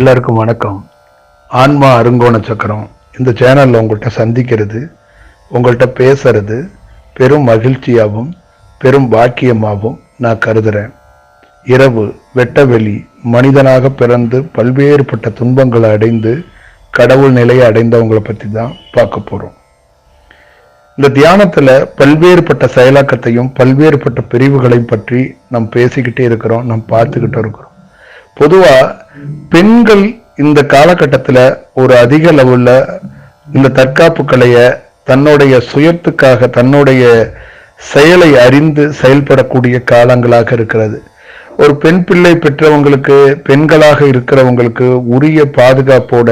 எல்லாருக்கும் வணக்கம். ஆன்மா அருங்கோண சக்கரம். இந்த சேனலில் உங்கள்கிட்ட சந்திக்கிறது உங்கள்கிட்ட பேசுறது பெரும் மகிழ்ச்சியாகவும் பெரும் பாக்கியமாகவும் நான் கருதுறேன். இரவு வெட்டவெளி மனிதனாக பிறந்து பல்வேறுபட்ட துன்பங்களை அடைந்து கடவுள் நிலையை அடைந்தவங்களை பற்றி தான் பார்க்க போகிறோம் இந்த தியானத்துல பல்வேறுபட்ட செயலாக்கத்தையும் பல்வேறுபட்ட பிரிவுகளையும் பற்றி நாம் பேசிக்கிட்டே இருக்கிறோம் நாம் பார்த்துக்கிட்டே இருக்கிறோம். பொதுவா பெண்கள் இந்த காலகட்டத்துல ஒரு அதிக லெவலில் இந்த தற்காப்பு கலைய தன்னுடைய சுயத்துக்காக தன்னுடைய செயலை அறிந்து செயல்படக்கூடிய காலங்களாக இருக்கிறது. ஒரு பெண் பிள்ளை பெற்றவங்களுக்கு பெண்களாக இருக்கிறவங்களுக்கு உரிய பாதுகாப்போட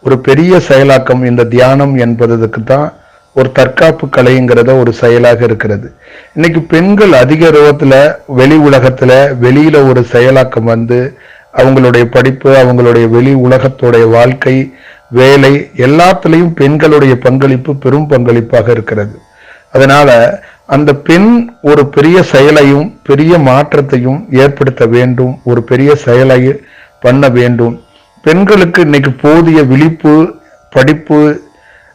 ஒரு பெரிய செயலாக்கம் இந்த தியானம் என்பதுக்கு தான் ஒரு தற்காப்பு கலைங்கிறத ஒரு செயலாக இருக்கிறது. இன்னைக்கு பெண்கள் அதிக ரூபத்தில் வெளி உலகத்துல வெளியில ஒரு செயலாக்கம் வந்து அவங்களுடைய படிப்பு அவங்களுடைய வெளி உலகத்தோடைய வாழ்க்கை வேலை எல்லாத்துலேயும் பெண்களுடைய பங்களிப்பு பெரும் பங்களிப்பாக இருக்கிறது. அதனால அந்த பெண் ஒரு பெரிய செயலையும் பெரிய மாற்றத்தையும் ஏற்படுத்த வேண்டும் ஒரு பெரிய செயலை பண்ண வேண்டும். பெண்களுக்கு இன்னைக்கு போதிய விழிப்பு படிப்பு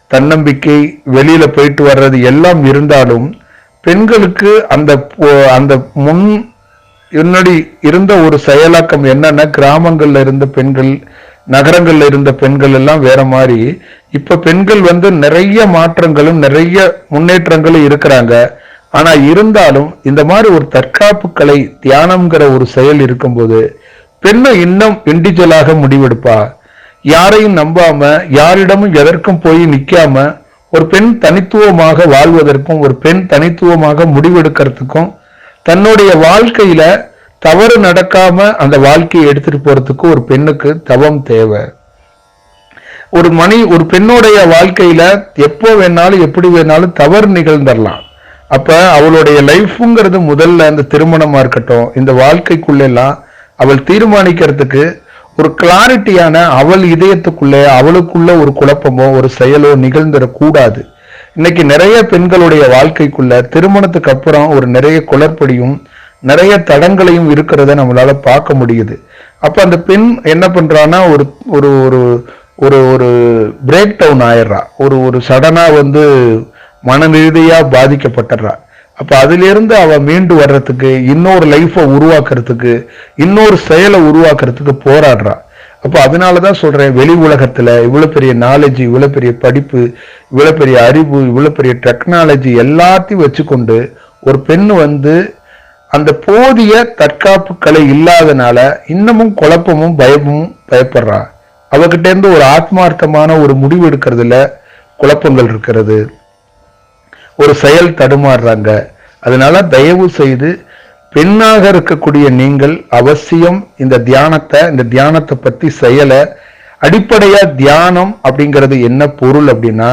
தன்னம்பிக்கை வெளியில போயிட்டு வர்றது எல்லாம் இருந்தாலும் பெண்களுக்கு அந்த அந்த முன் முன்னாடி இருந்த ஒரு செயலாக்கம் என்னன்னா கிராமங்கள்ல இருந்த பெண்கள் நகரங்கள்ல இருந்த பெண்கள் எல்லாம் வேற மாதிரி. இப்ப பெண்கள் வந்து நிறைய மாற்றங்களும் நிறைய முன்னேற்றங்களும் இருக்கிறாங்க. ஆனா இருந்தாலும் இந்த மாதிரி ஒரு தற்காப்பு கலை தியானம்ங்கிற ஒரு செயல் இருக்கும்போது பெண்ணை இன்னும் இண்டிஜுவலாக முடிவெடுப்பா? யாரையும் நம்பாம யாரிடமும் எதற்கும் போய் நிக்காம ஒரு பெண் தனித்துவமாக வாழ்வதற்கும் ஒரு பெண் தனித்துவமாக முடிவெடுக்கிறதுக்கும் தன்னுடைய வாழ்க்கையில தவறு நடக்காம அந்த வாழ்க்கையை எடுத்துட்டு போறதுக்கு ஒரு பெண்ணுக்கு தவம் தேவை. ஒரு மணி ஒரு பெண்ணுடைய வாழ்க்கையில எப்போ வேணாலும் எப்படி வேணாலும் தவறு நிகழ்ந்துடலாம். அப்ப அவளுடைய லைஃப்ங்கிறது முதல்ல இந்த திருமணமா இருக்கட்டும் இந்த வாழ்க்கைக்குள்ளெல்லாம் அவள் தீர்மானிக்கிறதுக்கு ஒரு கிளாரிட்டியான அவள் இதயத்துக்குள்ளே அவளுக்குள்ள ஒரு குழப்பமோ ஒரு செயலோ நிகழ்ந்துடக்கூடாது. இன்னைக்கு நிறைய பெண்களுடைய வாழ்க்கைக்குள்ள திருமணத்துக்கு அப்புறம் ஒரு நிறைய குளறுபடியும் நிறைய தடங்களையும் இருக்கிறத நம்மளால பார்க்க முடியுது. அப்ப அந்த பெண் என்ன பண்றான்னா ஒரு ஒரு ஒரு ஒரு ஒரு பிரேக் டவுன் ஆயிடுறா. ஒரு ஒரு சடனா வந்து மனரீதியா பாதிக்கப்பட்டுறா. அப்ப அதிலிருந்து அவ மீண்டு வர்றதுக்கு இன்னொரு லைஃபை உருவாக்குறதுக்கு இன்னொரு செயலை உருவாக்குறதுக்கு போராடுறா. அப்போ அதனாலதான் சொல்றேன் வெளி உலகத்துல இவ்வளவு பெரிய நாலேஜ் இவ்வளவு பெரிய படிப்பு இவ்வளவு பெரிய அறிவு இவ்வளவு பெரிய டெக்னாலஜி எல்லாத்தையும் வச்சுக்கொண்டு ஒரு பெண் வந்து அந்த போதிய தற்காப்பு கலை இல்லாதனால இன்னமும் குழப்பமும் பயமும் பயப்படுறா. அவகிட்ட இருந்து ஒரு ஆத்மார்த்தமான ஒரு முடிவு எடுக்கிறதுல குழப்பங்கள் இருக்கிறது. ஒரு செயல் தடுமாறுறாங்க. அதனால தயவு செய்து பெண்ணாக இருக்கக்கூடிய நீங்கள் அவசியம் இந்த தியானத்தை இந்த தியானத்தை பத்தி செயலை. அடிப்படையா தியானம் அப்படிங்கிறது என்ன பொருள் அப்படின்னா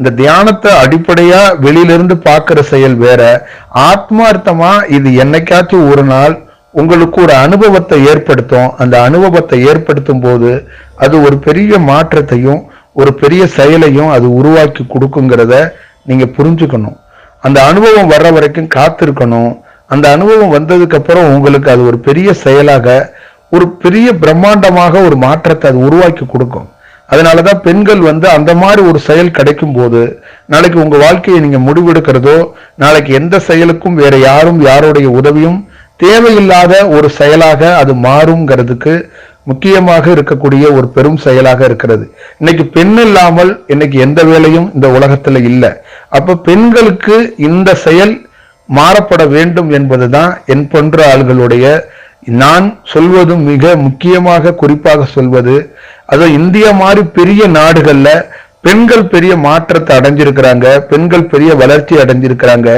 இந்த தியானத்தை அடிப்படையா வெளியிலிருந்து பார்க்கிற செயல் வேற. ஆத்மார்த்தமா இது என்னைக்காச்சும் ஒரு நாள் உங்களுக்கு ஒரு அனுபவத்தை ஏற்படுத்தும். அந்த அனுபவத்தை ஏற்படுத்தும் போது அது ஒரு பெரிய மாற்றத்தையும் ஒரு பெரிய செயலையும் அது உருவாக்கி கொடுக்குங்கிறத நீங்க புரிஞ்சுக்கணும். அந்த அனுபவம் வர்ற வரைக்கும் காத்திருக்கணும். அந்த அனுபவம் வந்ததுக்கு அப்புறம் உங்களுக்கு அது ஒரு பெரிய செயலாக ஒரு பெரிய பிரம்மாண்டமாக ஒரு மாற்றத்தை அது உருவாக்கி கொடுக்கும். அதனாலதான் பெண்கள் வந்து அந்த மாதிரி ஒரு செயல் கிடைக்கும் போது நாளைக்கு உங்க வாழ்க்கையை நீங்க முடிவெடுக்கிறதோ நாளைக்கு எந்த செயலுக்கும் வேற யாரும் யாருடைய உதவியும் தேவையில்லாத ஒரு செயலாக அது மாறுங்கிறதுக்கு முக்கியமாக இருக்கக்கூடிய ஒரு பெரும் செயலாக இருக்கிறது. இன்னைக்கு பெண் இல்லாமல் இன்னைக்கு எந்த வேலையும் இந்த உலகத்துல இல்லை. அப்ப பெண்களுக்கு இந்த செயல் மாறப்பட வேண்டும் என்பதுதான் என் போன்ற ஆள்களுடைய நான் சொல்வதும் மிக முக்கியமாக குறிப்பாக சொல்வது அதுவும் இந்தியா மாதிரி பெரிய நாடுகள்ல பெண்கள் பெரிய மாற்றத்தை அடைஞ்சிருக்கிறாங்க. பெண்கள் பெரிய வளர்ச்சி அடைஞ்சிருக்கிறாங்க.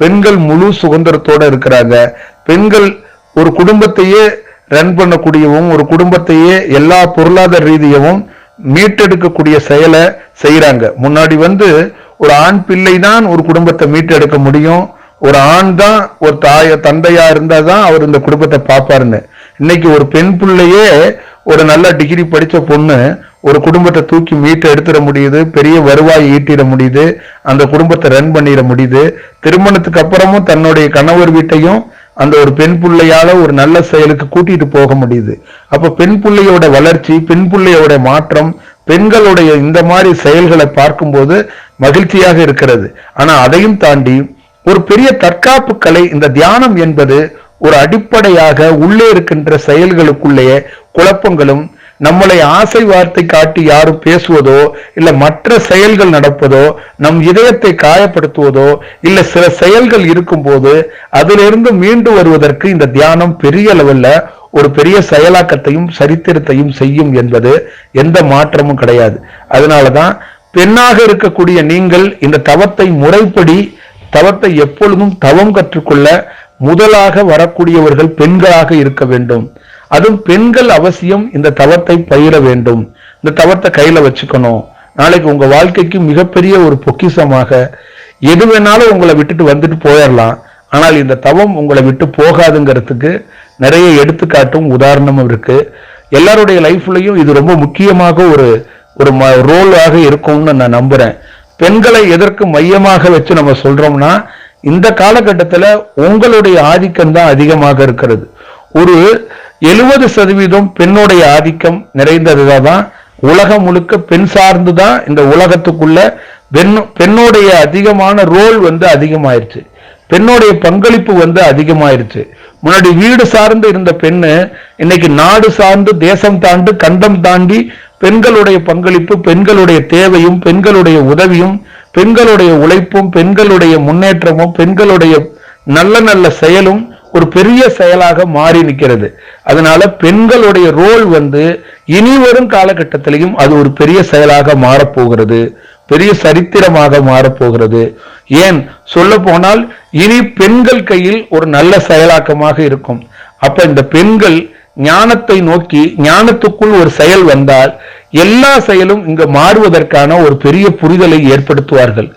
பெண்கள் முழு சுதந்திரத்தோட இருக்கிறாங்க. பெண்கள் ஒரு குடும்பத்தையே ரன் பண்ணக்கூடியவும் ஒரு குடும்பத்தையே எல்லா பொருளாதார ரீதியவும் மீட்டெடுக்கக்கூடிய செயலை செய்யறாங்க முன்னாடி வந்து ஒரு ஆண் பிள்ளை தான் ஒரு குடும்பத்தை மீட்டெடுக்க முடியும். ஒரு ஆண் தான் ஒரு தாய தந்தையா இருந்தா தான் அவர் இந்த குடும்பத்தை பார்ப்பாருன்னு. இன்னைக்கு ஒரு பெண் பிள்ளையே ஒரு நல்ல டிகிரி படித்த பொண்ணு ஒரு குடும்பத்தை தூக்கி மீட்டு எடுத்துட முடியுது பெரிய வருவாய் ஈட்டிட முடியுது அந்த குடும்பத்தை ரன் பண்ணிட முடியுது. திருமணத்துக்கு அப்புறமும் தன்னுடைய கணவர் வீட்டையும் அந்த ஒரு பெண் பிள்ளையால ஒரு நல்ல செயலுக்கு கூட்டிட்டு போக முடியுது. அப்ப பெண் பிள்ளையோட வளர்ச்சி பெண் பிள்ளையோட மாற்றம் பெண்களுடைய இந்த மாதிரி செயல்களை பார்க்கும்போது மகிழ்ச்சியாக இருக்கிறது. ஆனா அதையும் தாண்டி ஒரு பெரிய தற்காப்பு கலை இந்த தியானம் என்பது ஒரு அடிப்படையாக உள்ளே இருக்கின்ற செயல்களுக்குள்ளேயே குழப்பங்களும் நம்மளை ஆசை வார்த்தை காட்டி யாரும் பேசுவதோ இல்ல மற்ற செயல்கள் நடப்பதோ நம் இதயத்தை காயப்படுத்துவதோ இல்ல சில செயல்கள் இருக்கும்போது அதிலிருந்து மீண்டு வருவதற்கு இந்த தியானம் பெரிய அளவில் ஒரு பெரிய செயலாக்கத்தையும் சரித்திரத்தையும் செய்யும் என்பது எந்த மாற்றமும் கிடையாது. அதனாலதான் பெண்ணாக இருக்கக்கூடிய நீங்கள் இந்த தவத்தை முறைப்படி தவத்தை எப்பொழுதும் தவம் கற்றுக்கொள்ள முதலாக வரக்கூடியவர்கள் பெண்களாக இருக்க வேண்டும். அதுவும் பெண்கள் அவசியம் இந்த தவத்தை பயிர வேண்டும். இந்த தவத்தை கையில வச்சுக்கணும். நாளைக்கு உங்க வாழ்க்கைக்கு மிகப்பெரிய ஒரு பொக்கிஷமாக எது வேணாலும் உங்களை விட்டுட்டு வந்துட்டு போயிடலாம். ஆனால் இந்த தவம் உங்களை விட்டு போகாதுங்கிறதுக்கு நிறைய எடுத்துக்காட்டும் உதாரணமும் இருக்கு. எல்லாருடைய லைஃப்லையும் இது ரொம்ப முக்கியமாக ஒரு ஒரு ரோலாக இருக்கும்னு நான் நம்புறேன். பெண்களை எதற்கு மையமாக வச்சு நம்ம சொல்றோம்னா இந்த காலகட்டத்தில் உங்களுடைய ஆதிக்கம் தான் அதிகமாக இருக்கிறது. ஒரு எழுபது சதவீதம் பெண்ணுடைய ஆதிக்கம் நிறைந்ததுதான். தான் உலகம் முழுக்க பெண் சார்ந்து தான் இந்த உலகத்துக்குள்ள பெண் பெண்ணுடைய அதிகமான ரோல் வந்து அதிகமாயிருச்சு. பெண்ணுடைய பங்களிப்பு வந்து அதிகமாயிருச்சு. முன்னாடி வீடு சார்ந்து இருந்த பெண்ணு இன்னைக்கு நாடு சார்ந்து தேசம் தாண்டு கண்டம் தாண்டி பெண்களுடைய பங்களிப்பு பெண்களுடைய தேவையும் பெண்களுடைய உதவியும் பெண்களுடைய உழைப்பும் பெண்களுடைய முன்னேற்றமும் பெண்களுடைய நல்ல நல்ல செயலும் ஒரு பெரிய செயலாக மாறி நிற்கிறது. அதனால பெண்களுடைய ரோல் வந்து இனி வரும் காலகட்டத்திலையும் அது ஒரு பெரிய செயலாக மாறப்போகிறது. பெரிய சரித்திரமாக மாறப்போகிறது. ஏன்? சொல்ல போனால் இனி பெண்கள் கையில் ஒரு நல்ல செயலாக்கமாக இருக்கும். அப்ப இந்த பெண்கள் ஞானத்தை நோக்கி ஞானத்துக்குள் ஒரு செயல் வந்தால் எல்லா செயலும் இங்கு மாறுவதற்கான ஒரு பெரிய புரிதலை ஏற்படுத்துவார்கள்.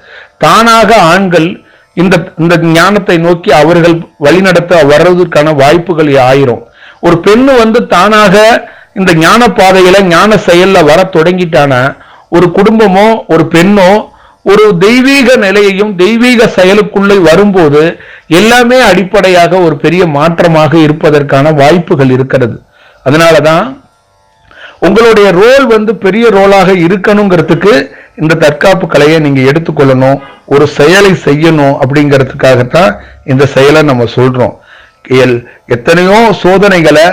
தானாக ஆண்கள் இந்த இந்த ஞானத்தை நோக்கி அவர்கள் வழிநடத்த வர்றதுக்கான வாய்ப்புகள் ஆயிரும். ஒரு பெண்ணு வந்து தானாக இந்த ஞான பாதையில ஞான செயல்ல வர தொடங்கிட்டானா ஒரு குடும்பமோ ஒரு பெண்ணோ ஒரு தெய்வீக நிலையையும் தெய்வீக செயலுக்குள்ளே வரும்போது எல்லாமே அடிப்படையாக ஒரு பெரிய மாற்றமாக இருப்பதற்கான வாய்ப்புகள் இருக்கிறது. அதனாலதான் உங்களுடைய ரோல் வந்து பெரிய ரோலாக இருக்கணுங்கிறதுக்கு இந்த தற்காப்பு கலையை நீங்க எடுத்துக்கொள்ளணும் ஒரு செயலை செய்யணும் அப்படிங்கிறதுக்காகத்தான் இந்த செயலை நம்ம சொல்றோம். எத்தனையோ சோதனைகளை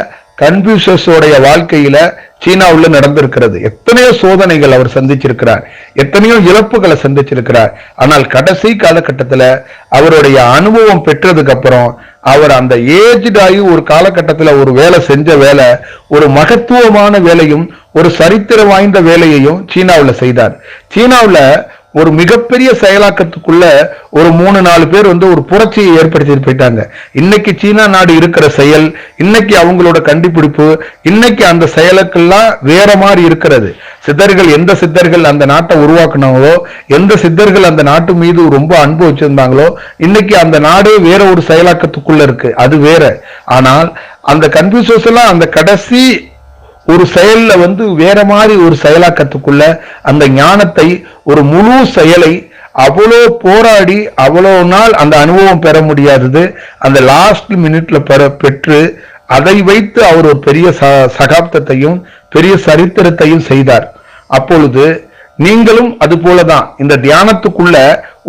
கன்ஃபியூஷஸோடைய வாழ்க்கையில சீனாவுல நடந்திருக்கிறது. எத்தனையோ சோதனைகள் அவர் சந்திச்சிருக்கிறார். எத்தனையோ இழப்புகளை சந்திச்சிருக்கிறார். ஆனால் கடைசி காலகட்டத்துல அவருடைய அனுபவம் பெற்றதுக்கு அப்புறம் அவர் அந்த ஏஜ்டாயி ஒரு காலகட்டத்துல ஒரு வேலை செஞ்ச வேலை ஒரு மகத்துவமான வேலையும் ஒரு சரித்திரம் வாய்ந்த வேலையையும் சீனாவில் செய்தார். சீனாவில் ஒரு மிகப்பெரிய செயலாக்கத்துக்குள்ள ஒரு மூணு நாலு பேர் வந்து ஒரு புரட்சியை ஏற்படுத்திட்டு போயிட்டாங்க. இன்னைக்கு சீனா நாடு இருக்கிற செயல் இன்னைக்கு அவங்களோட கண்டுபிடிப்பு இன்னைக்கு அந்த செயலுக்கெல்லாம் வேற மாதிரி இருக்கிறது. சித்தர்கள் எந்த சித்தர்கள் அந்த நாட்டை உருவாக்குனாங்களோ எந்த சித்தர்கள் அந்த நாட்டு மீது ரொம்ப அன்பு வச்சிருந்தாங்களோ இன்னைக்கு அந்த நாடே வேற ஒரு செயலாக்கத்துக்குள்ள இருக்கு. அது வேற. ஆனால் அந்த கன்ஃபியூசஸ் எல்லாம் அந்த கடைசி ஒரு செயல்ல வந்து வேற மாதிரி ஒரு செயலாக்கத்துக்குள்ள அந்த ஞானத்தை ஒரு முழு செயலை அவ்வளோ போராடி அவ்வளோ நாள் அந்த அனுபவம் பெற முடியாதது. அந்த லாஸ்ட் மினிட்ல பெற பெற்று அதை வைத்து அவர் ஒரு பெரிய சகாப்தத்தையும் பெரிய சரித்திரத்தையும் செய்தார். அப்பொழுது நீங்களும் அது போலதான். இந்த தியானத்துக்குள்ள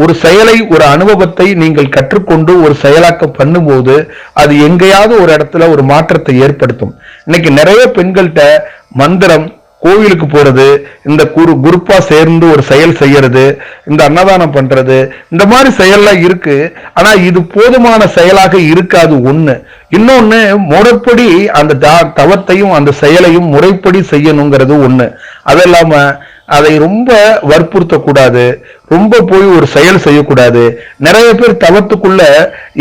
ஒரு செயலை ஒரு அனுபவத்தை நீங்கள் கற்றுக்கொண்டு ஒரு செயலாக்கம் பண்ணும்போது அது எங்கேயாவது ஒரு இடத்துல ஒரு மாற்றத்தை ஏற்படுத்தும். இன்னைக்கு நிறைய பெண்கள்கிட்ட மந்திரம் கோவிலுக்கு போறது இந்த குரு குருப்பா சேர்ந்து ஒரு செயல் செய்யறது இந்த அன்னதானம் பண்றது இந்த மாதிரி செயல்லாம் இருக்கு. ஆனா இது போதுமான செயலாக இருக்காது ஒண்ணு. இன்னொன்னு முறைப்படி அந்த தவத்தையும் அந்த செயலையும் முறைப்படி செய்யணுங்கிறது ஒண்ணு. அது இல்லாம அதை ரொம்ப வற்புறுத்தக்கூடாது. ரொம்ப போய் ஒரு செயல் செய்யக்கூடாது. நிறைய பேர் தவத்துக்குள்ள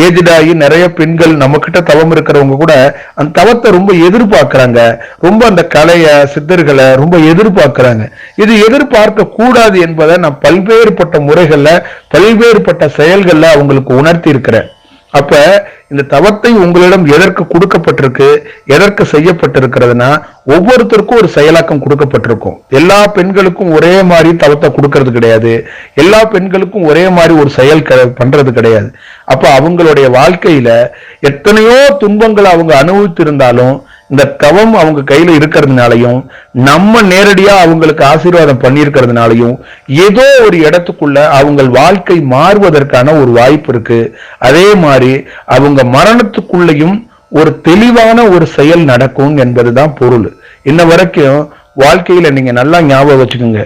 ஏஜிடாகி நிறைய பெண்கள் நம்ம கிட்ட தவம் இருக்கிறவங்க கூட அந்த தவத்தை ரொம்ப எதிர்பார்க்கிறாங்க. ரொம்ப அந்த கலைய சித்தர்களை ரொம்ப எதிர்பார்க்கிறாங்க. இது எதிர்பார்க்க கூடாது என்பதை நான் பல்வேறுபட்ட முறைகள்ல பல்வேறுபட்ட செயல்கள்ல அவங்களுக்கு உணர்த்தி இருக்கிறேன் அப்ப இந்த தவத்தை உங்களிடம் எதற்கு கொடுக்கப்பட்டிருக்கு எதற்கு செய்யப்பட்டிருக்கிறதுனா ஒவ்வொருத்தருக்கும் ஒரு செயலாக்கம் கொடுக்கப்பட்டிருக்கும். எல்லா பெண்களுக்கும் ஒரே மாதிரி தவத்தை கொடுக்கறது கிடையாது. எல்லா பெண்களுக்கும் ஒரே மாதிரி ஒரு செயல் க- பண்றது கிடையாது. அப்ப அவங்களுடைய வாழ்க்கையில எத்தனையோ துன்பங்களை அவங்க அனுபவித்திருந்தாலும் இந்த தவம் அவங்க கையில இருக்கிறதுனாலையும் நம்ம நேரடியா அவங்களுக்கு ஆசீர்வாதம் பண்ணியிருக்கிறதுனாலையும் ஏதோ ஒரு இடத்துக்குள்ள அவங்க வாழ்க்கை மாறுவதற்கான ஒரு வாய்ப்பு இருக்கு. அதே மாதிரி அவங்க மரணத்துக்குள்ளேயும் ஒரு தெளிவான ஒரு செயல் நடக்கும் என்பதுதான் பொருள். இன்ன வரைக்கும் வாழ்க்கையில நீங்க நல்லா ஞாபகம் வச்சுக்கோங்க.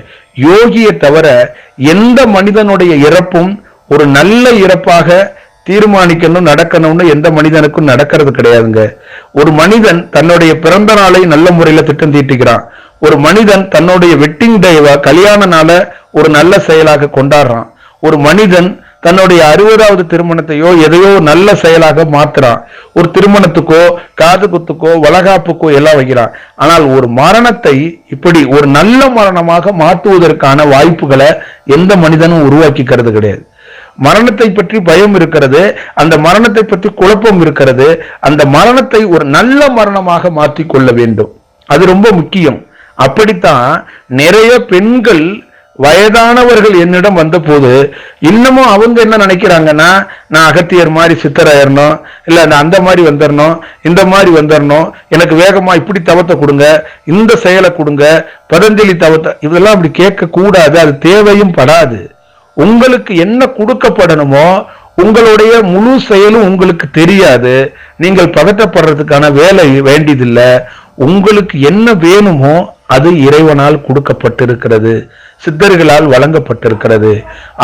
யோகியை தவிர எந்த மனிதனுடைய இறப்பும் ஒரு நல்ல இறப்பாக தீர்மானிக்கணும் நடக்கணும்னு எந்த மனிதனுக்கும் நடக்கிறது கிடையாதுங்க. ஒரு மனிதன் தன்னுடைய பிறந்த நாளை நல்ல முறையில திட்டம் தீட்டிக்கிறான் ஒரு மனிதன் தன்னுடைய வெட்டிங் டேவா கல்யாண நாளை ஒரு நல்ல செயலாக கொண்டாடுறான். ஒரு மனிதன் தன்னுடைய அறுபதாவது திருமணத்தையோ எதையோ நல்ல செயலாக மாத்துறான். ஒரு திருமணத்துக்கோ காது குத்துக்கோ வளகாப்புக்கோ எல்லாம் வைக்கிறான். ஆனால் ஒரு மரணத்தை இப்படி ஒரு நல்ல மரணமாக மாற்றுவதற்கான வாய்ப்புகளை எந்த மனிதனும் உருவாக்கிக்கிறது கிடையாது. மரணத்தை பற்றி பயம் இருக்கிறது அந்த மரணத்தை பற்றி குழப்பம் இருக்கிறது அந்த மரணத்தை ஒரு நல்ல மரணமாக மாற்றிக்கொள்ள வேண்டும். அது ரொம்ப முக்கியம். அப்படித்தான் நிறைய பெண்கள் வயதானவர்கள் என்னிடம் வந்தபோது இன்னமும் அவங்க என்ன நினைக்கிறாங்கன்னா நான் அகத்தியர் மாதிரி சித்தராயிரணும் இல்லை நான் அந்த மாதிரி வந்துடணும் இந்த மாதிரி வந்துடணும் எனக்கு வேகமாக இப்படி தவத்தை கொடுங்க இந்த செயலை கொடுங்க பதஞ்சலி தவத்தை இதெல்லாம் அப்படி கேட்கக்கூடாது அது தேவையும் படாது. உங்களுக்கு என்ன கொடுக்கப்படணுமோ உங்களுடைய முழு செயலும் உங்களுக்கு தெரியாது. நீங்கள் பதட்டப்படுறதுக்கான வேலை வேண்டியதில்லை. உங்களுக்கு என்ன வேணுமோ அது இறைவனால் கொடுக்கப்பட்டிருக்கிறது. சித்தர்களால் வழங்கப்பட்டிருக்கிறது.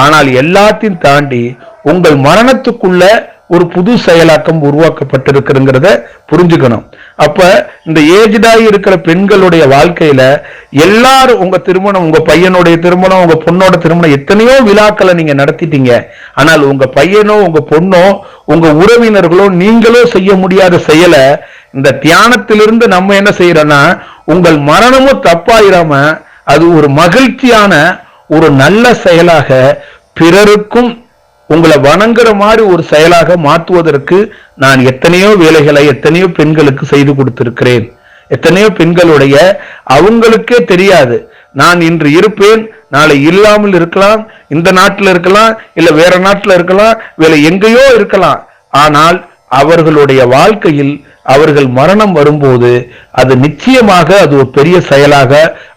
ஆனால் எல்லாத்தையும் தாண்டி உங்கள் மரணத்துக்குள்ள ஒரு புது செயலாக்கம் உருவாக்கப்பட்டிருக்கிறங்கிறத புரிஞ்சுக்கணும். அப்ப இந்த ஏஜ்டாகி இருக்கிற பெண்களுடைய வாழ்க்கையில எல்லாரும் உங்க திருமணம் உங்க பையனுடைய திருமணம் உங்க பொண்ணோட திருமணம் எத்தனையோ விழாக்களை நீங்க நடத்திட்டீங்க. ஆனால் உங்க பையனோ உங்க பொண்ணோ உங்க உறவினர்களோ நீங்களோ செய்ய முடியாத செயலை இந்த தியானத்திலிருந்து நம்ம என்ன செய்யறோம்னா உங்கள் மரணமும் தப்பாயிராம அது ஒரு மகிழ்ச்சியான ஒரு நல்ல செயலாக பிறருக்கும் உங்களை வணங்குற மாதிரி ஒரு செயலாக மாற்றுவதற்கு நான் எத்தனையோ வேலைகளை எத்தனையோ பெண்களுக்கு செய்து கொடுத்திருக்கிறேன். எத்தனையோ பெண்களுடைய அவங்களுக்கே தெரியாது. நான் இன்று இருப்பேன் நாளை இல்லாமல் இருக்கலாம் இந்த நாட்டில் இருக்கலாம் இல்லை வேற நாட்டில் இருக்கலாம் வேற எங்கேயோ இருக்கலாம். ஆனால் அவர்களுடைய வாழ்க்கையில் அவர்கள் மரணம் வரும்போது அது நிச்சயமாக அது ஒரு பெரிய செயலாக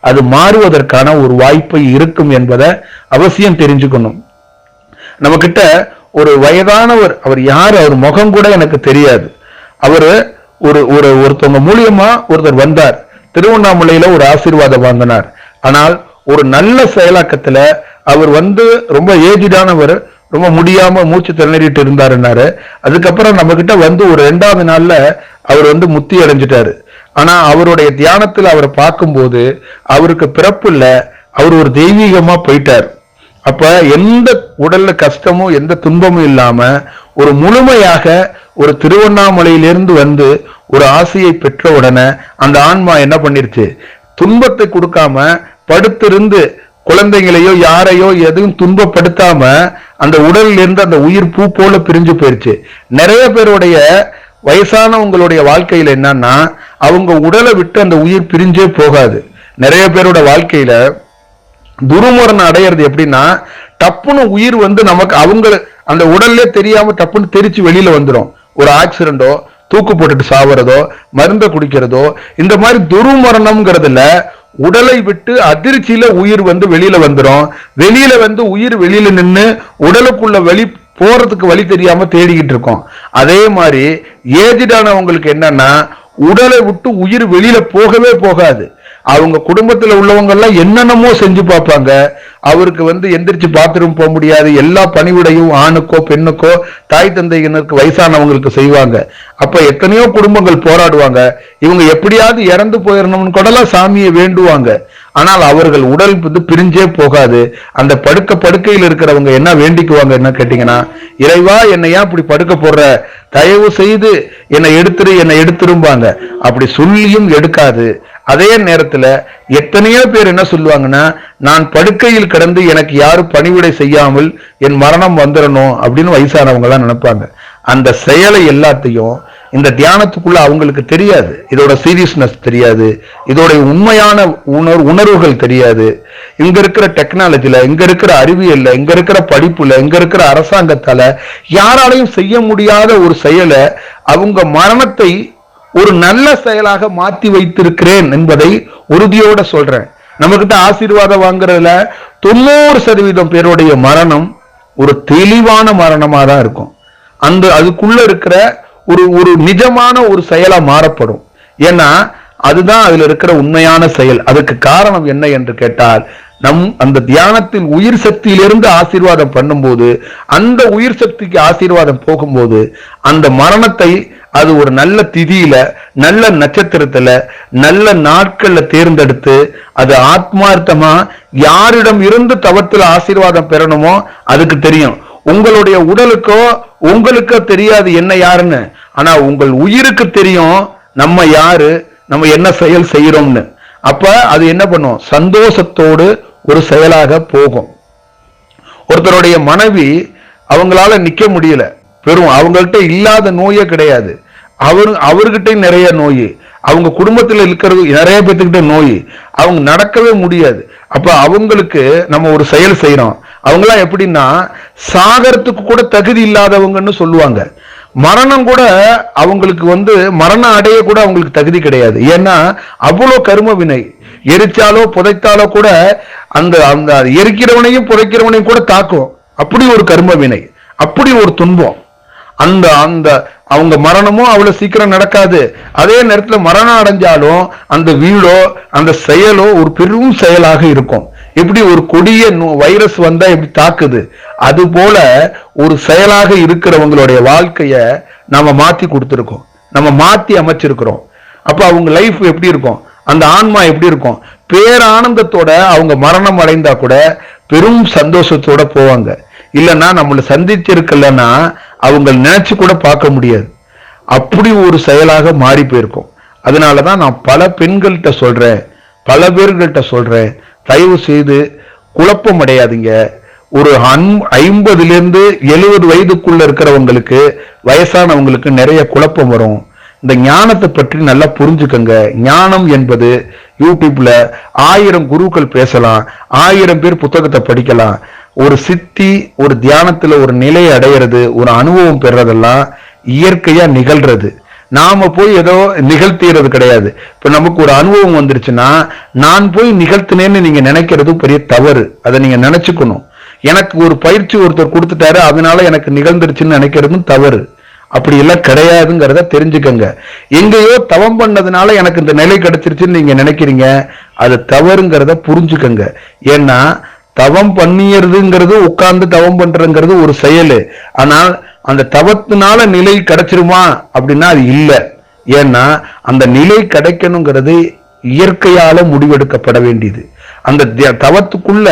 அது மாறுவதற்கான ஒரு வாய்ப்பு இருக்கும் என்பதை அவசியம் தெரிஞ்சுக்கணும். நம்மக்கிட்ட ஒரு வயதானவர் அவர் யார் அவர் முகம் கூட எனக்கு தெரியாது. அவர் ஒரு ஒரு ஒருத்தவங்க மூலியமா ஒருத்தர் வந்தார். திருவண்ணாமலையில ஒரு ஆசீர்வாதம் வாங்கினார். ஆனால் ஒரு நல்ல செயலாக்கத்துல அவர் வந்து ரொம்ப ஏஜிடானவர் ரொம்ப முடியாம மூச்சு திணறிட்டு இருந்தாருன்னாரு அதுக்கப்புறம் நம்ம கிட்ட வந்து ஒரு ரெண்டாவது நாள்ல அவர் வந்து முத்தி அடைஞ்சிட்டாரு. ஆனா அவருடைய தியானத்துல அவரை பார்க்கும்போது அவருக்கு பிறப்பு இல்லை அவர் ஒரு தெய்வீகமா போயிட்டார். அப்ப எந்த உடல்ல கஷ்டமும் எந்த துன்பமும் இல்லாம ஒரு முழுமையாக ஒரு திருவண்ணாமலையிலிருந்து வந்து ஒரு ஆசையை பெற்ற உடனே அந்த ஆன்மா என்ன பண்ணிருச்சு? துன்பத்தை கொடுக்காம படுத்திருந்து குழந்தைங்களையோ யாரையோ எதுவும் துன்பப்படுத்தாம அந்த உடல்ல இருந்து அந்த உயிர் பூ போல பிரிஞ்சு போயிருச்சு. நிறைய பேருடைய வயசானவங்களுடைய வாழ்க்கையில என்னன்னா அவங்க உடலை விட்டு அந்த உயிர் பிரிஞ்சே போகாது. நிறைய பேரோட வாழ்க்கையில துருமரணம் அடையிறது எப்படின்னா டப்புன்னு உயிர் வந்து நமக்கு அவங்க அந்த உடல்லே தெரியாம டப்புன்னு தெரிச்சு வெளியில வந்துடும் ஒரு ஆக்சிடென்டோ தூக்கு போட்டுட்டு சாவறதோ மருந்தை குடிக்கிறதோ இந்த மாதிரி துருமரணம்ங்கிறதுல உடலை விட்டு அதிர்ச்சியில உயிர் வந்து வெளியில வந்துடும் வெளியில வந்து உயிர் வெளியில நின்று உடலுக்குள்ள வெளி போறதுக்கு வழி தெரியாம தேடிக்கிட்டு இருக்கோம். அதே மாதிரி ஏஜிடானவங்களுக்கு என்னன்னா உடலை விட்டு உயிர் வெளியில போகவே போகாது. அவங்க குடும்பத்துல உள்ளவங்க எல்லாம் என்னென்னமோ செஞ்சு பார்ப்பாங்க. அவருக்கு வந்து எந்திரிச்சு பாத்ரூம் போக முடியாது. எல்லா பணிவிடையும் ஆணுக்கோ பெண்ணுக்கோ தாய் தந்தையினருக்கு வயசானவங்களுக்கு செய்வாங்க. அப்ப எத்தனையோ குடும்பங்கள் போராடுவாங்க. இவங்க எப்படியாவது இறந்து போயிடணும்னு கூடலாம் சாமியை வேண்டுவாங்க. ஆனால் அவர்கள் உடல் வந்து பிரிஞ்சே போகாது. அந்த படுக்க படுக்கையில் இருக்கிறவங்க என்ன வேண்டிக்குவாங்க என்ன கேட்டீங்கன்னா இறைவா என்னை ஏன் இப்படி படுக்க போடுற? தயவு செய்து என்னை எடுத்துரு என்னை எடுத்துரும்பாங்க. அப்படி சொல்லியும் எடுக்காது. அதே நேரத்துல எத்தனையோ பேர் என்ன சொல்லுவாங்கன்னா நான் படுக்கையில் கிடந்து எனக்கு யாரும் பணிவிடை செய்யாமல் என் மரணம் வந்துடணும் அப்படின்னு வயசானவங்க எல்லாம் நினைப்பாங்க. அந்த செயலை எல்லாத்தையும் இந்த தியானத்துக்குள்ள அவங்களுக்கு தெரியாது. இதோட சீரியஸ்னஸ் தெரியாது. இதோட உண்மையான உணர் உணர்வுகள் தெரியாது. இங்க இருக்கிற டெக்னாலஜில இங்க இருக்கிற அறிவியல்ல இங்க இருக்கிற படிப்புல இங்க இருக்கிற அரசாங்கத்தால யாராலையும் செய்ய முடியாத ஒரு செயலை அவங்க மரணத்தை ஒரு நல்ல செயலாக மாற்றி வைத்திருக்கிறேன் என்பதை உறுதியோட சொல்றேன். நம்மகிட்ட ஆசீர்வாதம் வாங்குறதுல தொண்ணூறு சதவீதம் பேருடைய மரணம் ஒரு தெளிவான மரணமாக தான் இருக்கும். அந்த அதுக்குள்ள இருக்கிற ஒரு ஒரு நிஜமான ஒரு செயலா மாறப்படும். ஏன்னா அதுதான் அதுல இருக்கிற உண்மையான செயல். அதுக்கு காரணம் என்ன என்று கேட்டால் நம் அந்த தியானத்தில் உயிர் சக்தியிலிருந்து ஆசீர்வாதம் பண்ணும்போது அந்த உயிர் சக்திக்கு ஆசீர்வாதம் போகும்போது அந்த மரணத்தை அது ஒரு நல்ல திதியில நல்ல நட்சத்திரத்துல நல்ல நாட்கள்ல தேர்ந்தெடுத்து அது ஆத்மார்த்தமா யாரிடம் இருந்து தவத்தில் ஆசீர்வாதம் பெறணுமோ அதுக்கு தெரியும். உங்களுடைய உடலுக்கோ உங்களுக்கோ தெரியாது என்ன யாருன்னு. ஆனா உங்கள் உயிருக்கு தெரியும் நம்ம யாரு நம்ம என்ன செயல் செய்யறோம்னு அப்ப அது என்ன பண்ணும்? சந்தோஷத்தோடு ஒரு செயலாக போகும். ஒருத்தருடைய மனைவி அவங்களால நிக்க முடியல. பெரும் அவங்கள்ட்ட இல்லாத நோயே கிடையாது. அவர் அவர்கிட்ட நிறைய நோய். அவங்க குடும்பத்தில் இருக்கிறது நிறைய பேத்துக்கிட்ட நோய். அவங்க நடக்கவே முடியாது. அப்ப அவங்களுக்கு நம்ம ஒரு செயல் செய்யறோம் அவங்களாம் எப்படின்னா சாகரத்துக்கு கூட தகுதி இல்லாதவங்கன்னு சொல்லுவாங்க. மரணம் கூட அவங்களுக்கு வந்து மரணம் அடைய கூட அவங்களுக்கு தகுதி கிடையாது. ஏன்னா அவ்வளோ கரும வினை. எரிச்சாலோ புதைத்தாலோ கூட அந்த அந்த எரிக்கிறவனையும் புதைக்கிறவனையும் கூட தாக்கும். அப்படி ஒரு கர்ம வினை. அப்படி ஒரு துன்பம். அந்த அந்த அவங்க மரணமும் அவ்வளவு சீக்கிரம் நடக்காது. அதே நேரத்துல மரணம் அடைஞ்சாலும் அந்த வீடோ அந்த செயலோ ஒரு பெரும் செயலாக இருக்கும். எப்படி ஒரு கொடிய வைரஸ் வந்தா எப்படி தாக்குது? அது போல ஒரு செயலாக இருக்கிறவங்களுடைய வாழ்க்கைய நம்ம மாத்தி கொடுத்துருக்கோம். நம்ம மாத்தி அமைச்சிருக்கிறோம். அப்ப அவங்க லைஃப் எப்படி இருக்கும்? அந்த ஆன்மா எப்படி இருக்கும்? பேரானந்தத்தோட அவங்க மரணம் அடைந்தா கூட பெரும் சந்தோஷத்தோட போவாங்க. இல்லைன்னா நம்மளை சந்திச்சிருக்கலன்னா அவங்க நினைச்சு கூட பார்க்க முடியாது. அப்படி ஒரு செயலாக மாறி போயிருக்கும். அதனாலதான் நான் பல பெண்கள்கிட்ட சொல்கிறேன் பல பேர்கள்ட்ட சொல்கிறேன் தயவு செய்து குழப்பம் அடையாதீங்க. ஒரு அன் ஐம்பதுலேருந்து எழுபது வயதுக்குள்ள இருக்கிறவங்களுக்கு வயசானவங்களுக்கு நிறைய குழப்பம் வரும். இந்த ஞானத்தை பற்றி நல்லா புரிஞ்சுக்கங்க. ஞானம் என்பது யூடியூப்ல ஆயிரம் குருக்கள் பேசலாம் ஆயிரம் பேர் புத்தகத்தை படிக்கலாம். ஒரு சித்தி ஒரு தியானத்துல ஒரு நிலை அடையிறது ஒரு அனுபவம் பெறதெல்லாம் இயற்கையா நிகழ்றது. நாம போய் ஏதோ நிகழ்த்திறது கிடையாது. இப்ப நமக்கு ஒரு அனுபவம் வந்துருச்சுன்னா நான் போய் நிகழ்த்தினேன்னு நீங்க நினைக்கிறது பெரிய தவறு. அதை நீங்க நினைச்சுக்கணும். எனக்கு ஒரு பயிற்சி ஒருத்தர் கொடுத்துட்டாரு அதனால எனக்கு நிகழ்ந்துருச்சுன்னு நினைக்கிறதும் தவறு. அப்படி எல்லாம் கிடையாதுங்கிறத தெரிஞ்சுக்கங்க. எங்கேயோ தவம் பண்ணதுனால எனக்கு இந்த நிலை கிடைச்சிருச்சுன்னு நீங்க நினைக்கிறீங்க அது தவறுங்கிறத புரிஞ்சுக்கங்க. ஏன்னா தவம் பண்ணியறதுங்கிறது உட்கார்ந்து தவம் பண்றதுங்கிறது ஒரு செயல். ஆனால் அந்த தவத்தினால நிலை கிடைச்சிருமா அப்படின்னா அது இல்லை. ஏன்னா அந்த நிலை கிடைக்கணுங்கிறது இயற்கையால முடிவெடுக்கப்பட வேண்டியது. அந்த தவத்துக்குள்ள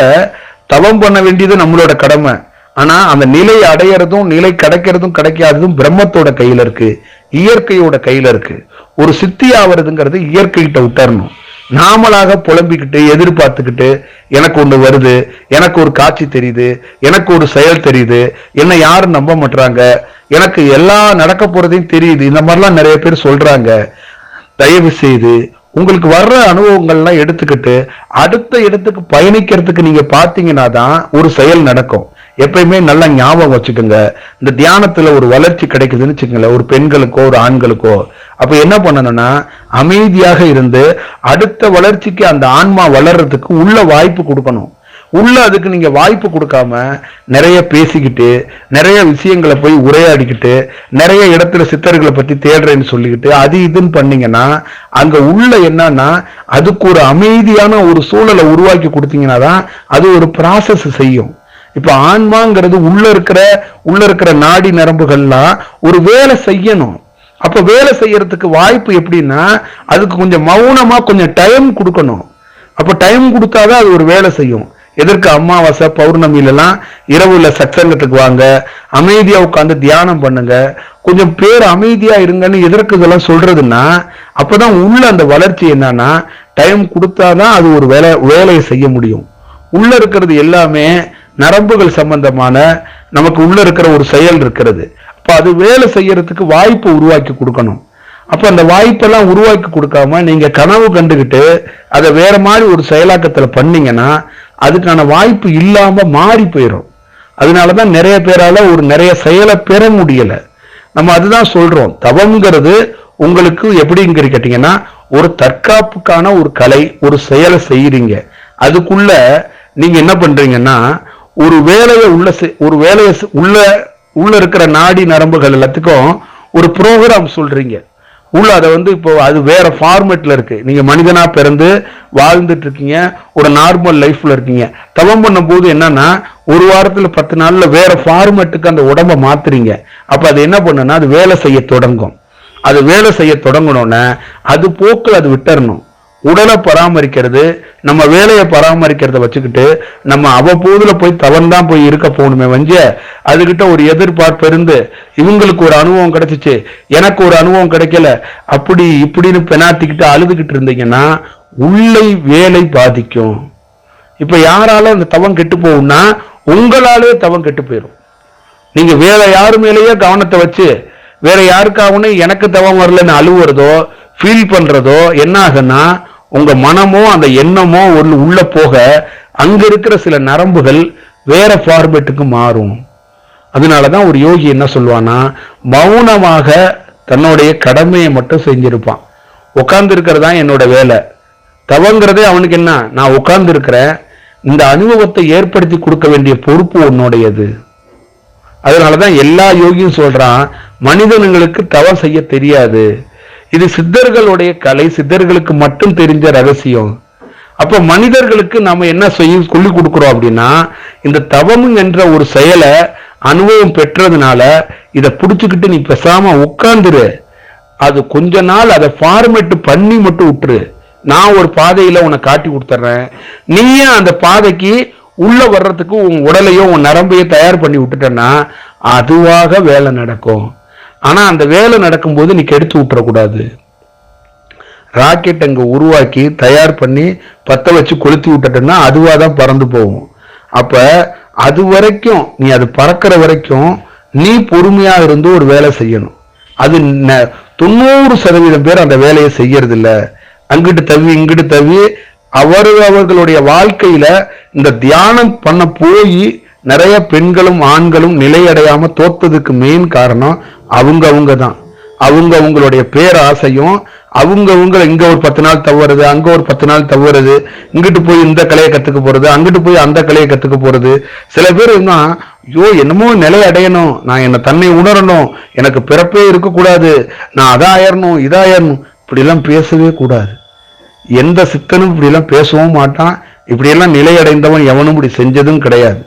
தவம் பண்ண வேண்டியது நம்மளோட கடமை. ஆனா அந்த நிலை அடையிறதும் நிலை கிடைக்கிறதும் கிடைக்காததும் பிரம்மத்தோட கையில இருக்கு. இயற்கையோட கையில இருக்கு. ஒரு சித்தி ஆவறதுங்கிறது இயற்கைகிட்ட விட்டரணும். நாமளாக புலம்பிக்கிட்டு எதிர்பார்த்துக்கிட்டு எனக்கு ஒன்று வருது எனக்கு ஒரு காட்சி தெரியுது எனக்கு ஒரு செயல் தெரியுது என்னை யாரும் நம்ப மாட்டாங்க எனக்கு எல்லா நடக்க போறதையும் தெரியுது இந்த மாதிரிலாம் நிறைய பேர் சொல்றாங்க. தயவு செய்து உங்களுக்கு வர்ற அனுபவங்கள்லாம் எடுத்துக்கிட்டு அடுத்த இடத்துக்கு பயணிக்கிறதுக்கு நீங்க பாத்தீங்கன்னா தான் ஒரு செயல் நடக்கும். எப்பயுமே நல்லா ஞாபகம் வச்சுக்கோங்க. இந்த தியானத்துல ஒரு வளர்ச்சி கிடைக்குதுன்னு வச்சுக்கோங்களேன். ஒரு பெண்களுக்கோ ஒரு ஆண்களுக்கோ அப்ப என்ன பண்ணணும்னா அமைதியாக இருந்து அடுத்த வளர்ச்சிக்கு அந்த ஆன்மா வளர்றதுக்கு உள்ள வாய்ப்பு கொடுக்கணும். உள்ள அதுக்கு நீங்க வாய்ப்பு கொடுக்காம நிறைய பேசிக்கிட்டு நிறைய விஷயங்களை போய் உரையாடிக்கிட்டு நிறைய இடத்துல சித்தர்களை பத்தி தேடுறேன்னு சொல்லிக்கிட்டு அது இதுன்னு பண்ணீங்கன்னா அங்க உள்ள என்னன்னா அதுக்கு ஒரு அமைதியான ஒரு சூழலை உருவாக்கி கொடுத்தீங்கன்னா தான் அது ஒரு ப்ராசஸ் செய்யும். இப்ப ஆன்மாங்கிறது உள்ள இருக்கிற உள்ள இருக்கிற நாடி நரம்புகள்லாம் ஒரு வேலை செய்யணும். அப்ப வேலை செய்யறதுக்கு வாய்ப்பு எப்படின்னா அதுக்கு கொஞ்சம் மௌனமா கொஞ்சம் டைம் கொடுக்கணும். அப்ப டைம் கொடுத்தாதான் அது ஒரு வேலை செய்யும். எதற்கு அமாவாசை பௌர்ணமியிலலாம் இரவுல சத்சங்கத்துக்கு வாங்க அமைதியா உட்காந்து தியானம் பண்ணுங்க கொஞ்சம் பேர் அமைதியா இருங்கன்னு எதற்கு இதெல்லாம் சொல்றதுன்னா அப்பதான் உள்ள அந்த வளர்ச்சி என்னன்னா டைம் கொடுத்தாதான் அது ஒரு வேலை வேலையை செய்ய முடியும். உள்ள இருக்கிறது எல்லாமே நரம்புகள் சம்பந்தமான நமக்கு உள்ள இருக்கிற ஒரு செயல் இருக்கிறது. அப்போ அது வேலை செய்யறதுக்கு வாய்ப்பு உருவாக்கி கொடுக்கணும். அப்போ அந்த வாய்ப்பெல்லாம் உருவாக்கி கொடுக்காம நீங்க கனவு கண்டுகிட்டு அதை வேற மாதிரி ஒரு செயலாக்கத்தில் பண்ணீங்கன்னா அதுக்கான வாய்ப்பு இல்லாம மாறி போயிடும் அதனாலதான் நிறைய பேரால ஒரு நிறைய செயலை பெற முடியல. நம்ம அதுதான் சொல்றோம். தவங்கிறது உங்களுக்கு எப்படிங்கிற கேட்டீங்கன்னா ஒரு தற்காப்புக்கான ஒரு கலை ஒரு செயலை செய்யறீங்க. அதுக்குள்ள நீங்க என்ன பண்றீங்கன்னா ஒரு வேலையை உள்ள ஒரு வேலையை உள்ள உள்ள இருக்கிற நாடி நரம்புகள் எல்லாத்துக்கும் ஒரு ப்ரோக்ராம் சொல்றீங்க. உள்ள அதை வந்து இப்போ அது வேற ஃபார்மேட்ல இருக்கு. நீங்க மனிதனா பிறந்து வாழ்ந்துட்டு இருக்கீங்க. ஒரு நார்மல் லைஃப்ல இருக்கீங்க. தவம் பண்ணும்போது என்னன்னா ஒரு வாரத்துல பத்து நாள்ல வேற ஃபார்மேட்டுக்கு அந்த உடம்ப மாத்துறீங்க. அப்ப அது என்ன பண்ணுன்னா அது வேலை செய்ய தொடங்கும். அது வேலை செய்ய தொடங்கணும்னா அது போக்கில் அது விட்டுறணும். உடலை பராமரிக்கிறது நம்ம வேலையை பராமரிக்கிறத வச்சுக்கிட்டு நம்ம அவ்வப்போதுல போய் தவன்தான் போய் இருக்க போகணுமே வஞ்ச அதுகிட்ட ஒரு எதிர்பார்ப்பு இருந்து இவங்களுக்கு ஒரு அனுபவம் கிடைச்சிச்சு எனக்கு ஒரு அனுபவம் கிடைக்கல அப்படி இப்படின்னு பெனாத்திக்கிட்டு அழுதுகிட்டு இருந்தீங்கன்னா உள்ளை வேலை பாதிக்கும். இப்ப யாரால அந்த தவம் கெட்டு போகும்னா உங்களாலே தவம் கெட்டு போயிடும் நீங்க வேற யாரு மேலேயே கவனத்தை வச்சு வேற யாருக்காகவும் எனக்கு தவம் வரலன்னு அழுவுறதோ ஃபீல் பண்றதோ என்ன ஆகுன்னா உங்க மனமோ அந்த எண்ணமோ ஒரு உள்ள போக அங்க இருக்கிற சில நரம்புகள் வேற ஃபார்மேட்டுக்கு மாறும். அதனாலதான் ஒரு யோகி என்ன சொல்லுவானா மௌனமாக தன்னுடைய கடமையை மட்டும் செஞ்சிருப்பான். உட்கார்ந்து இருக்கிறதா என்னோட வேலை. தவங்கிறதே அவனுக்கு என்ன? நான் உட்கார்ந்து இருக்கிறேன். இந்த அனுபவத்தை ஏற்படுத்தி கொடுக்க வேண்டிய பொறுப்பு உன்னுடையது. அதனாலதான் எல்லா யோகியும் சொல்றான் மனிதனுங்களுக்கு தவம் செய்ய தெரியாது. இது சித்தர்களுடைய கலை சித்தர்களுக்கு மட்டும் தெரிஞ்ச ரகசியம். அப்ப மனிதர்களுக்கு நம்ம என்ன செய்ய சொல்லி கொடுக்குறோம் அப்படின்னா இந்த தவம் என்ற ஒரு செயலை அனுபவம் பெற்றதுனால இதை பிடிச்சிக்கிட்டு நீ பெசாம உட்காந்துரு அது கொஞ்ச நாள் அதை ஃபார்மேட் பண்ணி மட்டும் விட்டுரு நான் ஒரு பாதையில உன்னை காட்டி கொடுத்துட்றேன். நீயே அந்த பாதைக்கு உள்ள வர்றதுக்கு உன் உடலையோ உன் நரம்பையோ தயார் பண்ணி விட்டுட்டேன்னா அதுவாக வேலை நடக்கும். ஆனா அந்த வேலை நடக்கும்போது நீ கெடுத்து விட்டுறக்கூடாது ராக்கெட் அங்க உருவாக்கி தயார் பண்ணி பற்ற வச்சு கொளுத்தி விட்டுட்டேன்னா அதுவாக தான் பறந்து போகும். அப்ப அது வரைக்கும் நீ அது பறக்கிற வரைக்கும் நீ பொறுமையா இருந்து ஒரு வேலை செய்யணும். அது ந- தொண்ணூறு சதவீதம் பேர் அந்த வேலையை செய்யறது இல்லை அங்கிட்டு தவி இங்கிட்டு தவி அவர் அவர்களுடைய வாழ்க்கையில இந்த தியானம் பண்ண போய் நிறைய பெண்களும் ஆண்களும் நிலையடையாம தோத்ததுக்கு மெயின் காரணம் அவங்க அவங்க தான். அவங்க அவங்களுடைய பேராசையும் அவங்க அவங்க இங்க ஒரு பத்து நாள் தவறுது அங்க ஒரு பத்து நாள் தவறுது இங்கிட்டு போய் இந்த கலையை கத்துக்க போறது அங்கிட்டு போய் அந்த கலையை கத்துக்க போறது. சில பேர் என்ன ஐயோ என்னமோ நிலை அடையணும். நான் என்ன தன்னை உணரணும். எனக்கு பிறப்பே இருக்கக்கூடாது. நான் அதாயிரணும் இதாயிரணும் இப்படிலாம் பேசவே கூடாது. எந்த சித்தனும் இப்படிலாம் பேசவும் மாட்டான். இப்படியெல்லாம் நிலையடைந்தவன் எவனும் இப்படி செஞ்சதும் கிடையாது.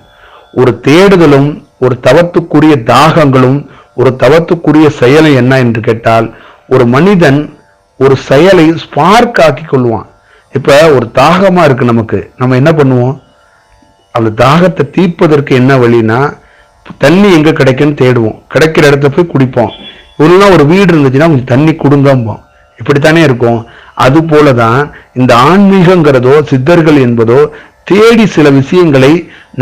ஒரு தேடுதலும் ஒரு தவத்துக்குரிய தாகங்களும் ஒரு தவத்துக்குரிய செயலை என்ன என்று கேட்டால் ஒரு மனிதன் ஒரு செயலை ஸ்பார்க் ஆக்கி கொள்வான். இப்ப ஒரு தாகமா இருக்கு நமக்கு. நம்ம என்ன பண்ணுவோம்? அந்த தாகத்தை தீர்ப்பதற்கு என்ன வழினா தண்ணி எங்க கிடைக்குன்னு தேடுவோம். கிடைக்கிற இடத்த போய் குடிப்போம். இல்லைன்னா ஒரு வீடு இருந்துச்சுன்னா கொஞ்சம் தண்ணி கொடுங்கம்போம். இப்படித்தானே இருக்கும். அது போலதான் இந்த ஆன்மீகங்கிறதோ சித்தர்கள் என்பதோ தேடி சில விஷயங்களை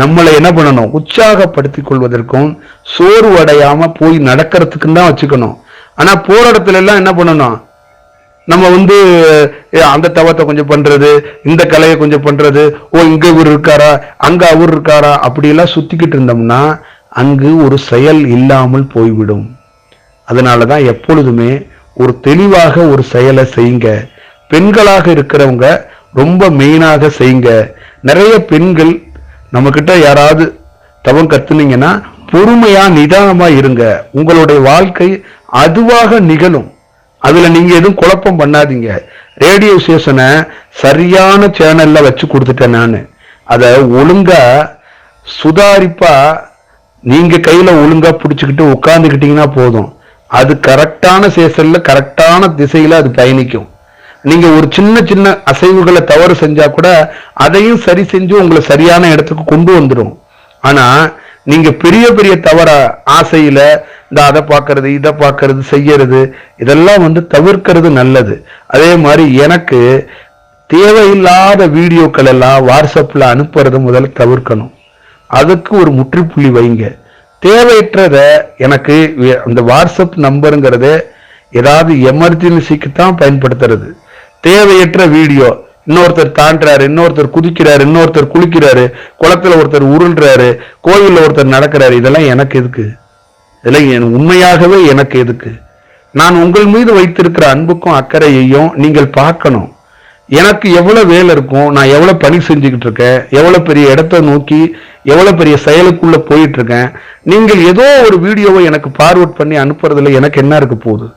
நம்மளை என்ன பண்ணணும்? உற்சாகப்படுத்திக் கொள்வதற்கும் சோர்வு அடையாம போய் நடக்கிறதுக்கும் தான் வச்சுக்கணும். ஆனா போற இடத்துல எல்லாம் என்ன பண்ணணும்? நம்ம வந்து அந்த தவத்தை கொஞ்சம் பண்றது இந்த கலையை கொஞ்சம் பண்றது ஓ இங்க இவர் இருக்காரா அங்க அவர் இருக்காரா அப்படியெல்லாம் சுத்திக்கிட்டு இருந்தோம்னா அங்கு ஒரு செயல் இல்லாமல் போய்விடும். அதனாலதான் எப்பொழுதுமே ஒரு தெளிவாக ஒரு செயலை செய்யுங்க. பெண்களாக இருக்கிறவங்க ரொம்ப மெயினாக செய்யுங்க. நிறைய பெண்கள் நம்மக்கிட்ட யாராவது தவம் கத்துனீங்கன்னா பொறுமையா நிதானமா இருங்க. உங்களுடைய வாழ்க்கை அதுவாக நிகழும். அதுல நீங்க எதுவும் குழப்பம் பண்ணாதீங்க. ரேடியோ ஸ்டேஷனை சரியான சேனல்ல வச்சு கொடுத்துட்டேன் நான். அதை ஒழுங்கா சுதாரிப்பா நீங்க கையில ஒழுங்கா பிடிச்சுக்கிட்டு உட்கார்ந்துக்கிட்டீங்கன்னா போதும். அது கரெக்டான சேசல்ல கரெக்டான திசையில அது பயணிக்கும். நீங்க ஒரு சின்ன சின்ன அசைவுகளை தவறு செஞ்சா கூட அதையும் சரி செஞ்சு உங்களை சரியான இடத்துக்கு கொண்டு வந்துடும் ஆனா நீங்க பெரிய பெரிய தவற ஆசையில இந்த அதை பார்க்கறது இதை பார்க்கறது செய்யறது இதெல்லாம் வந்து தவிர்க்கிறது நல்லது. அதே மாதிரி எனக்கு தேவையில்லாத வீடியோக்கள் எல்லாம் வாட்ஸ்அப்ல அனுப்புறது முதல்ல தவிர்க்கணும். அதுக்கு ஒரு முற்றுப்புள்ளி வைங்க. தேவையற்றத எனக்கு அந்த வாட்ஸ்அப் நம்பருங்கிறத ஏதாவது எமர்ஜென்சிக்கு தான் பயன்படுத்துறது. தேவையற்ற வீடியோ. இன்னொருத்தர் தாண்டுறாரு இன்னொருத்தர் குதிக்கிறாரு இன்னொருத்தர் குளிக்கிறாரு குளத்துல ஒருத்தர் உருள்றாரு கோயில்ல ஒருத்தர் நடக்கிறாரு. இதெல்லாம் எனக்கு எதுக்கு? இதெல்லாம் என்- உண்மையாகவே எனக்கு எதுக்கு? நான் உங்கள் மீது வைத்திருக்கிற அன்புக்கும் அக்கறையையும் நீங்கள் பார்க்கணும். எனக்கு எவ்வளோ வேலை இருக்கும் நான் எவ்வளோ பணி செஞ்சுக்கிட்டு இருக்கேன் எவ்வளோ பெரிய இடத்த நோக்கி எவ்வளோ பெரிய செயலுக்குள்ளே போயிட்டுருக்கேன் நீங்கள் ஏதோ ஒரு வீடியோவை எனக்கு ஃபார்வர்ட் பண்ணி அனுப்புறதுல எனக்கு என்ன இருக்க போகுது?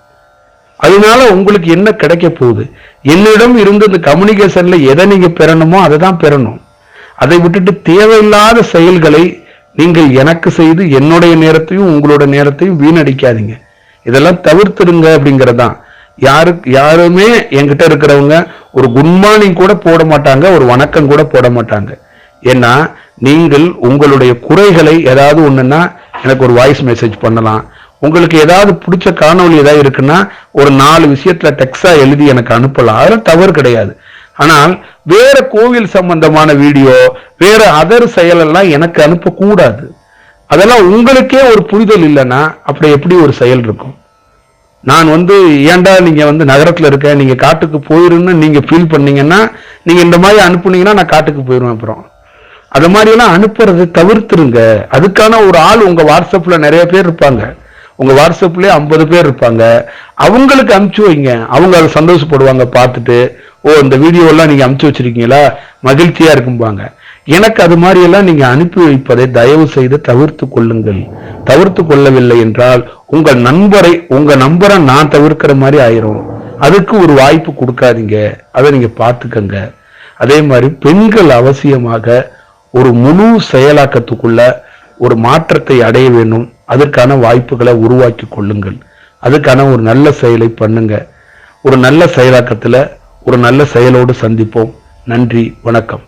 அதனால உங்களுக்கு என்ன கிடைக்க போகுது? என்னிடம் இருந்து இந்த கம்யூனிகேஷன்ல எதை நீங்க பெறணுமோ அதை தான் பெறணும். அதை விட்டுட்டு தேவையில்லாத செயல்களை நீங்கள் எனக்கு செய்து என்னுடைய நேரத்தையும் உங்களோட நேரத்தையும் வீணடிக்காதீங்க. இதெல்லாம் தவிர்த்துடுங்க அப்படிங்கறதுதான். யாரு யாருமே என்கிட்ட இருக்கிறவங்க ஒரு குட் மார்னிங் கூட போட மாட்டாங்க ஒரு வணக்கம் கூட போட மாட்டாங்க. ஏன்னா நீங்கள் உங்களுடைய குறைகளை ஏதாவது ஒண்ணுன்னா எனக்கு ஒரு வாய்ஸ் மெசேஜ் பண்ணலாம். உங்களுக்கு ஏதாவது பிடிச்ச காணொளி ஏதாவது இருக்குன்னா ஒரு நாலு விஷயத்துல டெக்ஸ்டா எழுதி எனக்கு அனுப்பலாம். அதெல்லாம் தவறு கிடையாது. ஆனால் வேற கோவில் சம்பந்தமான வீடியோ வேற அதர் செயலெல்லாம் எனக்கு அனுப்பக்கூடாது. அதெல்லாம் உங்களுக்கே ஒரு புரிதல் இல்லைன்னா அப்படி எப்படி ஒரு செயல் இருக்கும்? நான் வந்து ஏன்டா நீங்க வந்து நகரத்துல இருக்க நீங்க காட்டுக்கு போயிருன்னு நீங்க ஃபீல் பண்ணீங்கன்னா நீங்க இந்த மாதிரி அனுப்புனீங்கன்னா நான் காட்டுக்கு போயிருவேன் அப்புறம். அது மாதிரி எல்லாம் அனுப்புறது தவிர்த்துருங்க. அதுக்கான ஒரு ஆள் உங்க வாட்ஸ்அப்ல நிறைய பேர் இருப்பாங்க. உங்கள் வாட்ஸ்அப்லேயே ஐம்பது பேர் இருப்பாங்க. அவங்களுக்கு அனுப்பிச்சு வைங்க. அவங்க அதை சந்தோஷப்படுவாங்க பார்த்துட்டு ஓ இந்த வீடியோலாம் நீங்கள் அமுச்சு வச்சுருக்கீங்களா? வச்சிருக்கீங்களா இருக்கும்பாங்க. எனக்கு அது மாதிரியெல்லாம் நீங்கள் அனுப்பி வைப்பதை தயவு செய்து தவிர்த்து கொள்ளுங்கள். தவிர்த்து கொள்ளவில்லை என்றால் உங்கள் நண்பரை உங்கள் நம்பரை நான் தவிர்க்கிற மாதிரி ஆயிரும். அதுக்கு ஒரு வாய்ப்பு கொடுக்காதீங்க. அதை நீங்கள் பார்த்துக்கங்க. அதே மாதிரி பெண்கள் அவசியமாக ஒரு முழு செயலாக்கத்துக்குள்ள ஒரு மாற்றத்தை அடைய வேண்டும். அதற்கான வாய்ப்புகளை உருவாக்கி கொள்ளுங்கள். அதுக்கான ஒரு நல்ல செயலை பண்ணுங்க. ஒரு நல்ல செயலாக்கத்தில் ஒரு நல்ல செயலோடு சந்திப்போம். நன்றி வணக்கம்.